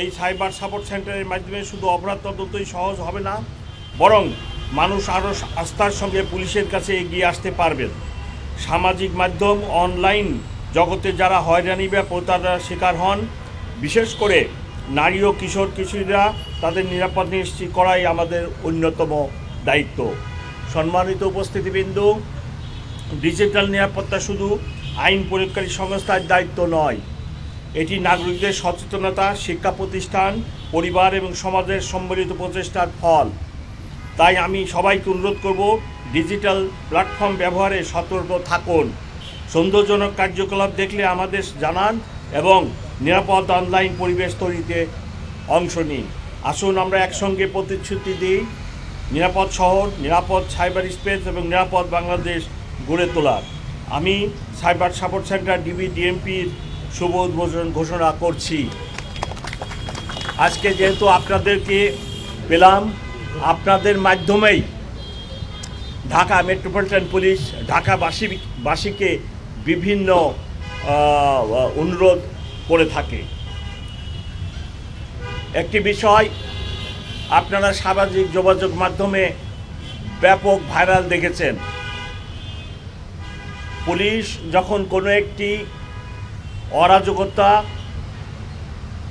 এই cyber support সেন্টারের মাধ্যমে শুধু অপরাধ তদন্তই সহজ হবে না, বরং মানুষ আরও আস্থার সঙ্গে পুলিশের কাছে এগিয়ে আসতে পারবেন। সামাজিক মাধ্যম, অনলাইন জগতে যারা হয়রানি বা প্রতারণার শিকার হন, বিশেষ করে নারী ও কিশোর কিশোরীরা, তাদের নিরাপদ নিশ্চিত করাই আমাদের অন্যতম দায়িত্ব। সম্মানিত উপস্থিতিবৃন্দু, ডিজিটাল নিরাপত্তা শুধু আইন প্রয়োগকারী সংস্থার দায়িত্ব নয় এটি নাগরিকদের সচেতনতা, শিক্ষা প্রতিষ্ঠান, পরিবার এবং সমাজের সম্মিলিত প্রচেষ্টার ফল। তাই আমি সবাইকে অনুরোধ করব, ডিজিটাল প্ল্যাটফর্ম ব্যবহারে সতর্ক থাকুন। সৌন্দর্যজনক কার্যকলাপ দেখলে আমাদের জানান এবং নিরাপদ অনলাইন পরিবেশ তৈরিতে অংশ নিন। আসুন আমরা একসঙ্গে প্রতিশ্রুতি দিই, নিরাপদ শহর, নিরাপদ সাইবার স্পেস এবং নিরাপদ বাংলাদেশ গড়ে তোলার। আমি সাইবার সাপোর্ট সেন্টার ডিবি ডিএমপির শুভ উদ্বোধন ঘোষণা করছি। আজকে যেহেতু আপনাদেরকে পেলাম, আপনাদের মাধ্যমেই ঢাকা মেট্রোপলিটন পুলিশ ঢাকাবাসী বাসীকে বিভিন্ন অনুরোধ করে থাকে। একটি বিষয়, আপনারা সামাজিক যোগাযোগ মাধ্যমে ব্যাপক ভাইরাল দেখেছেন। পুলিশ যখন কোনো একটি অরাজকতা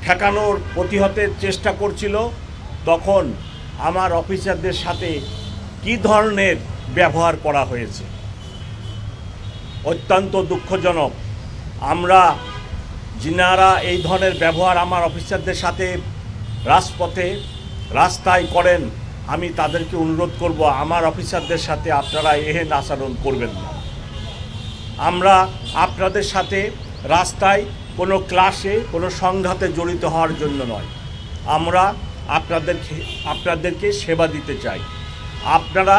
ঠেকানোর প্রতিহতের চেষ্টা করছিল, তখন আমার অফিসারদের সাথে কী ধরনের ব্যবহার করা হয়েছে? অত্যন্ত দুঃখজনক। আমরা যিনারা এই ধরনের ব্যবহার আমার অফিসারদের সাথে রাজপথে, রাস্তায় করেন, আমি তাদেরকে অনুরোধ করব, আমার অফিসারদের সাথে আপনারা এহেন আচরণ করবেন না। আমরা আপনাদের সাথে রাস্তায় কোনো ক্লাসে, কোনো সংঘাতে জড়িত হওয়ার জন্য নয়। আমরা আপনাদেরকে আপনাদেরকে সেবা দিতে চাই। আপনারা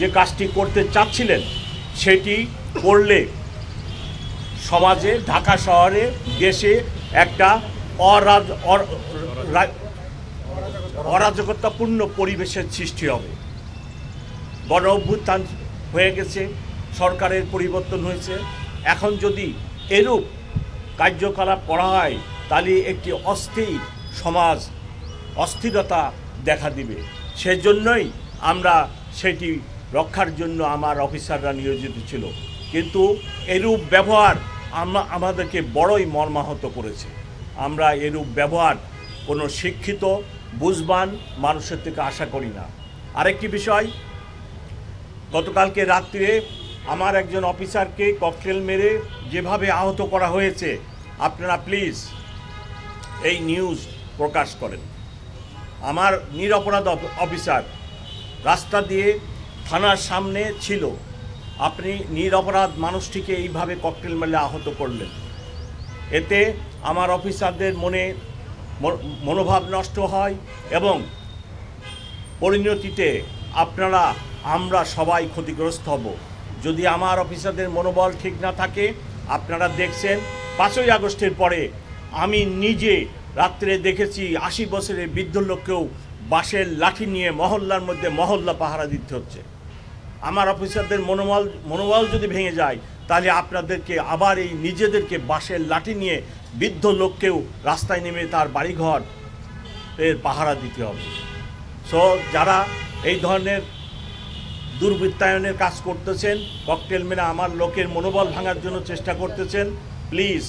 যে কাজটি করতে চাচ্ছিলেন, সেটি করলে সমাজে, ঢাকা শহরে, দেশে একটা অরাজ অরাজকতাপূর্ণ পরিবেশের সৃষ্টি হবে। গণ অভ্যুত্থান হয়ে গেছে, সরকারের পরিবর্তন হয়েছে। এখন যদি এরূপ কার্যকলাপ করা হয় তাহলে একটি অস্থির সমাজ অস্থিরতা দেখা দিবে। সেজন্যই আমরা সেটি রক্ষার জন্য আমার অফিসাররা নিয়োজিত ছিল। কিন্তু এরূপ ব্যবহার আমরা আমাদেরকে বড়ই মর্মাহত করেছে। আমরা এরূপ ব্যবহার কোনো শিক্ষিত, বুঝবান মানুষের থেকে আশা করি না। আরেকটি বিষয়, গতকালকে রাত্রিরে আমার একজন অফিসারকে ককটেল মেরে যেভাবে আহত করা হয়েছে, আপনারা প্লিজ এই নিউজ প্রকাশ করেন। আমার নিরপরাধ অফ- অফিসার রাস্তা দিয়ে থানার সামনে ছিল। আপনি নিরপরাধ মানুষটিকে এইভাবে ককটেল মেলে আহত করলেন। এতে আমার অফিসারদের মন- মনোভাব নষ্ট হয় এবং পরিণতিতে আপনারা, আমরা সবাই ক্ষতিগ্রস্ত হব। যদি আমার অফিসারদের মনোবল ঠিক না থাকে, আপনারা দেখছেন, পাঁচই আগস্টের পরে আমি নিজে রাত্রে দেখেছি আশি বছরের বৃদ্ধ লোককেও বাঁশের লাঠি নিয়ে মহল্লার মধ্যে মহল্লা পাহারা দিতে হচ্ছে। আমার অফিসারদের মনোবল মনোবল যদি ভেঙে যায়, তাহলে আপনাদেরকে আবার এই নিজেদেরকে বাঁশের লাঠি নিয়ে বৃদ্ধ লোককেও রাস্তায় নেমে তার বাড়িঘর এর পাহারা দিতে হবে। সো যারা এই ধরনের দুর্বৃত্তায়নের কাজ করতেছেন। ককটেল মেরে আমার লোকের মনোবল ভাঙার জন্য চেষ্টা করতেছেন। প্লিজ,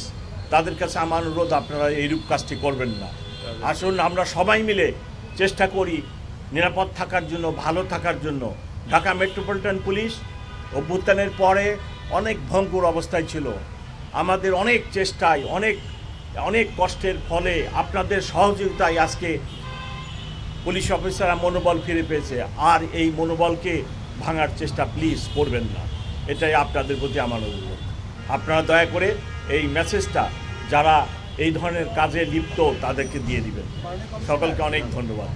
তাদের কাছে আমার অনুরোধ, আপনারা এইরূপ কাজটি করবেন না। আসুন, আমরা সবাই মিলে চেষ্টা করি নিরাপদ থাকার জন্য, ভালো থাকার জন্য। ঢাকা মেট্রোপলিটন পুলিশ অভ্যুত্থানের পরে অনেক ভঙ্গুর অবস্থায় ছিল। আমাদের অনেক চেষ্টায়, অনেক অনেক কষ্টের ফলে আপনাদের সহযোগিতায় আজকে পুলিশ অফিসাররা মনোবল ফিরে পেয়েছে। আর এই মনোবলকে ভাঙার চেষ্টা প্লিজ করবেন না। এটাই আপনাদের প্রতি আমার অনুরোধ। আপনারা দয়া করে এই মেসেজটা যারা এই ধরনের কাজে লিপ্ত, তাদেরকে দিয়ে দিবেন। সকলকে অনেক ধন্যবাদ।